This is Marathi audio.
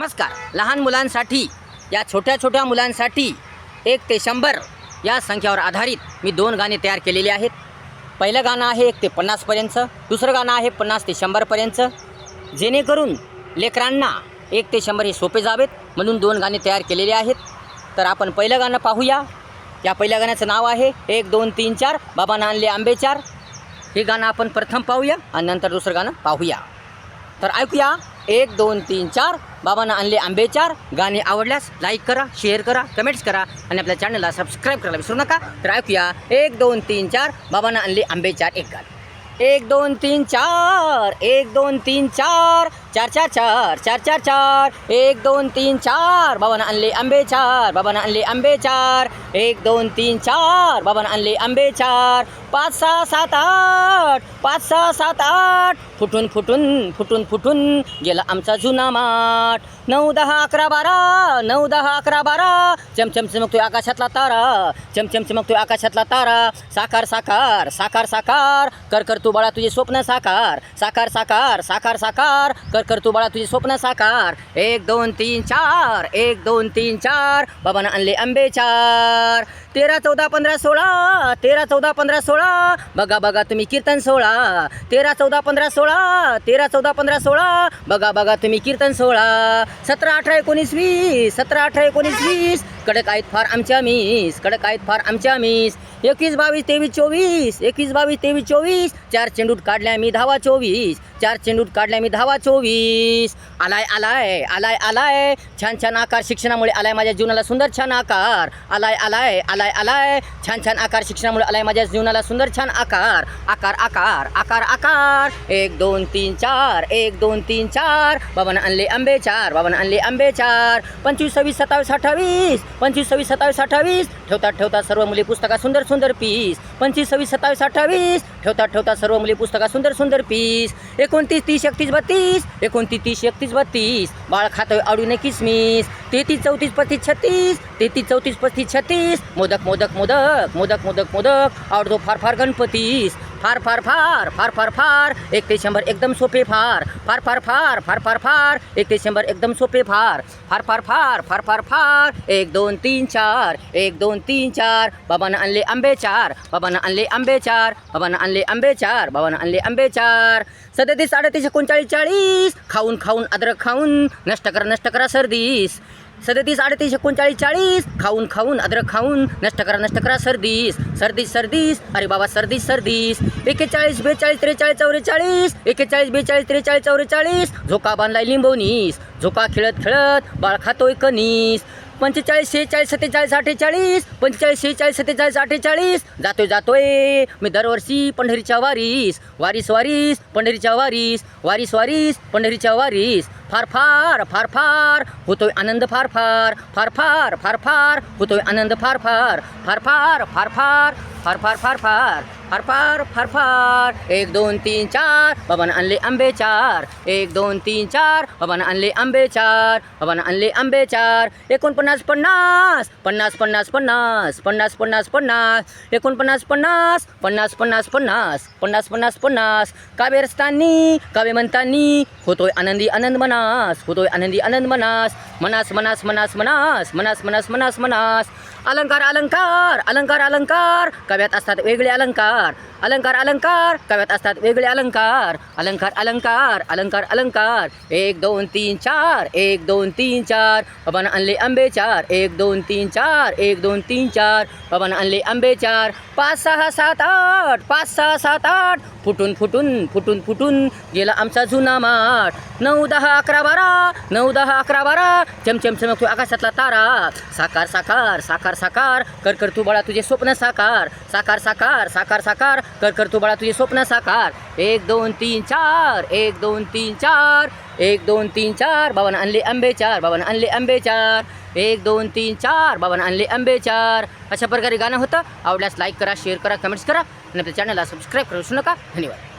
नमस्कार. लहान मुलांसाठी या छोट्या छोट्या मुलांसाठी एक ते शंभर या संख्येवर आधारित मी दोन गाणे तयार केलेली आहेत. पहिलं गाणं आहे एक ते पन्नासपर्यंतचं दुसरं गाणं आहे पन्नास ते शंभरपर्यंतचं जेणेकरून लेकरांना एक ते शंभर हे सोपे जावेत म्हणून दोन गाणे तयार केलेले आहेत. तर आपण पहिलं गाणं पाहूया. या पहिल्या गाण्याचं नाव आहे एक दोन तीन चार बाबांना आणले आंबेचार हे गाणं आपण प्रथम पाहूया आणि नंतर दुसरं गाणं पाहूया. तर ऐकूया. एक दोन तीन चार. बाबांना आणले आंबे चार. गाणे आवडल्यास लाईक करा शेअर करा कमेंट्स करा आणि आपल्या चॅनलला सबस्क्राईब करायला विसरू नका. तर ऐकूया. एक दोन तीन चार. बाबांना आणले आंबे चार. एक गाणे. एक दोन तीन चार. एक दोन तीन चार. चार चार चार चार चार चार. एक दोन तीन चार. बाबानं आणले आंबे चार. बाबानं आणले आंबे चार. एक दोन तीन चार. बाबानं आणले आंबे चार. पाच सहा सात आठ. पाच सहा सात आठ. फुटून फुटून फुटून फुटून गेला आमचा जुना माठ. नऊ दहा अकरा बारा. नऊ दहा अकरा बारा. चमचम चमकतोय आकाशातला तारा. चमचम चमकतोय आकाशातला तारा. साकार साकार साकार साकार. कर कर तू बाळा तुझे स्वप्न साकार. साकार साकार साकार साकार. कर कर तू बाळा तुझे स्वप्न साकार. एक दोन तीन चार. एक दोन तीन चार. बाबानं आणले आंबे चार. तेरा चौदा पंधरा सोळा. तेरा चौदा पंधरा सोळा. बघा बघा तुम्ही कीर्तन सोळा तेरा चौदा पंधरा सोळा. तेरा चौदा पंधरा सोळा. बघा बघा तुम्ही कीर्तन सोळा सतरा अठरा एकोणीस वीस. सतरा अठरा एकोणीस वीस. कडक आहेत फार आमच्या मीस कडक आहेत फार आमच्या मीस. एकवीस बावीस तेवीस चोवीस एकवीस बावीस तेवीस चोवीस. चार चेंडूट काढल्या मी धावा चोवीस. चार चेंडूट काढल्या मी धावा चोवीस. आलाय आलाय आलाय आलाय. छान छान आकार शिक्षणामुळे आलाय माझ्या जीवनाला सुंदर छान आकार. आलाय आलाय आलाय आलाय. छान छान आकार शिक्षणामुळे आलाय माझ्या जीवनाला सुंदर छान आकार. आकार आकार आकार आकार. एक दोन तीन चार. एक दोन तीन चार. बाबानं आणले आंबे चार. बाबानं आणले आंबे चार. पंचवीस सव्वीस सत्तावीस अठ्ठावीस. पंचवीस सव्वीस सत्तावीस अठ्ठावीस. ठेवतात ठेवतात सर्व मुली पुस्तकात सुंदर सुंदर पीस पंचवीस सव्वीस सत्तावीस अठ्ठावीस. ठेवतात ठेवतात सर्व मुली पुस्तकात सुंदर सुंदर पीस एकोणतीस तीस एकतीस बत्तीस. एकोणतीस तीस एकतीस बत्तीस. बाळ खातं आवडीने किसमीस. तेहतीस चौतीस पस्तीस छत्तीस. तेहतीस चौतीस पस्तीस छत्तीस. मोदक मोदक मोदक. मोदक मोदक मोदक. आवडतो फार फार गणपतीस. फार फार फार फार फार फार एक ते शंभर एकदम सोपे फार फार फार फार फार फार फार एक ते शंभर एकदम सोपे फार फार फार फार फार फार फार एक दोन तीन चार एक दोन तीन चार बाबानं आणले आंबे चार बाबानं आणले आंबे चार बाबानं आणले आंबे चार बाबानं आणले आंबे चार सदतीस अडतीस एकोणचाळीस चाळीस खाऊन खाऊन अद्रक खाऊन नष्ट करा नष्ट करा सर्दीस सदतीस अडतीस एकोणचाळीस चाळीस. खाऊन खाऊन अद्रक खाऊन. नष्ट करा नष्ट करा सर्दीस. सर्दीस सर्दीस. अरे बाबा सर्दीस सर्दीस. एकेचाळीस बेचाळीस त्रेचाळीस चौवेचाळीस. एकेचाळीस बेचाळीस त्रेचाळीस चौवेचाळीस. झोका बांधलाय लिंबवनीस झोका खेळत खेळत बाळ खातोय कनीस पंचेचाळीस शेहेचाळीस सत्तेचाळीस अठ्ठेचाळीस. पंचेचाळीस शेहेचाळीस सत्तेचाळीस अठ्ठेचाळीस. जातोय जातोय. मी दरवर्षी पंढरीच्या वारीस. वारीस वारीस पंढरीच्या वारीस. वारीस वारीस पंढरीच्या वारीस. फार फार फार फार होतोय आनंद फार फार फार फार फार फार होतोय आनंद फार फार फार फार फार फार फार फार फार फार फार फार फार फार एक दोन तीन चार बाबानं आणले आंबे चार एक दोन तीन चार बाबानं आणले आंबे चार बाबानं आणले आंबे चार एकोणपन्नास पन्नास पन्नास पन्नास पन्नास पन्नास पन्नास पन्नास एकोणपन्नास पन्नास पन्नास पन्नास पन्नास पन्नास पन्नास पन्नास काव्य रस्तांनी काव्य म्हणतानी होतोय आनंदी आनंद मनास होतोय आनंदी आनंद मनास मनास मनास मनास मनास मनास मनास मनास मनास. अलंकार अलंकार अलंकार अलंकार. काव्यात असतात वेगळे अलंकार. अलंकार अलंकार. काव्यात असतात वेगळे अलंकार. अलंकार अलंकार अलंकार अलंकार. एक दोन तीन चार. एक दोन तीन चार. बाबानं आणले आंबे चार. एक दोन तीन चार. एक दोन तीन चार. बाबानं आणले आंबे चार. पाच सहा सात आठ. पाच सहा सात आठ. फुटून फुटून फुटून फुटून गेला आमचा जुना माठ. नऊ दहा अकरा बारा. नऊ दहा अकरा बारा. चमचम चमकतो आकाशातला तारा. साकार साकार साकार साकार. कर कर तू बाळा तुझे स्वप्न साकार. साकार साकार साकार साकार. कर कर तू बाळा तुझे स्वप्न साकार. एक दोन तीन चार. एक दोन तीन चार. एक दोन तीन चार. बाबानं आणले आंबे चार. बाबानं आणले आंबे चार. एक दोन तीन चार. बाबानं आणले आंबे चार. अशा प्रकारे गाणं होतं. आवडल्यास लाईक करा शेअर करा कमेंट्स करा. आणि आपल्या चॅनलला सबस्क्राईब करू विसरू नका. धन्यवाद.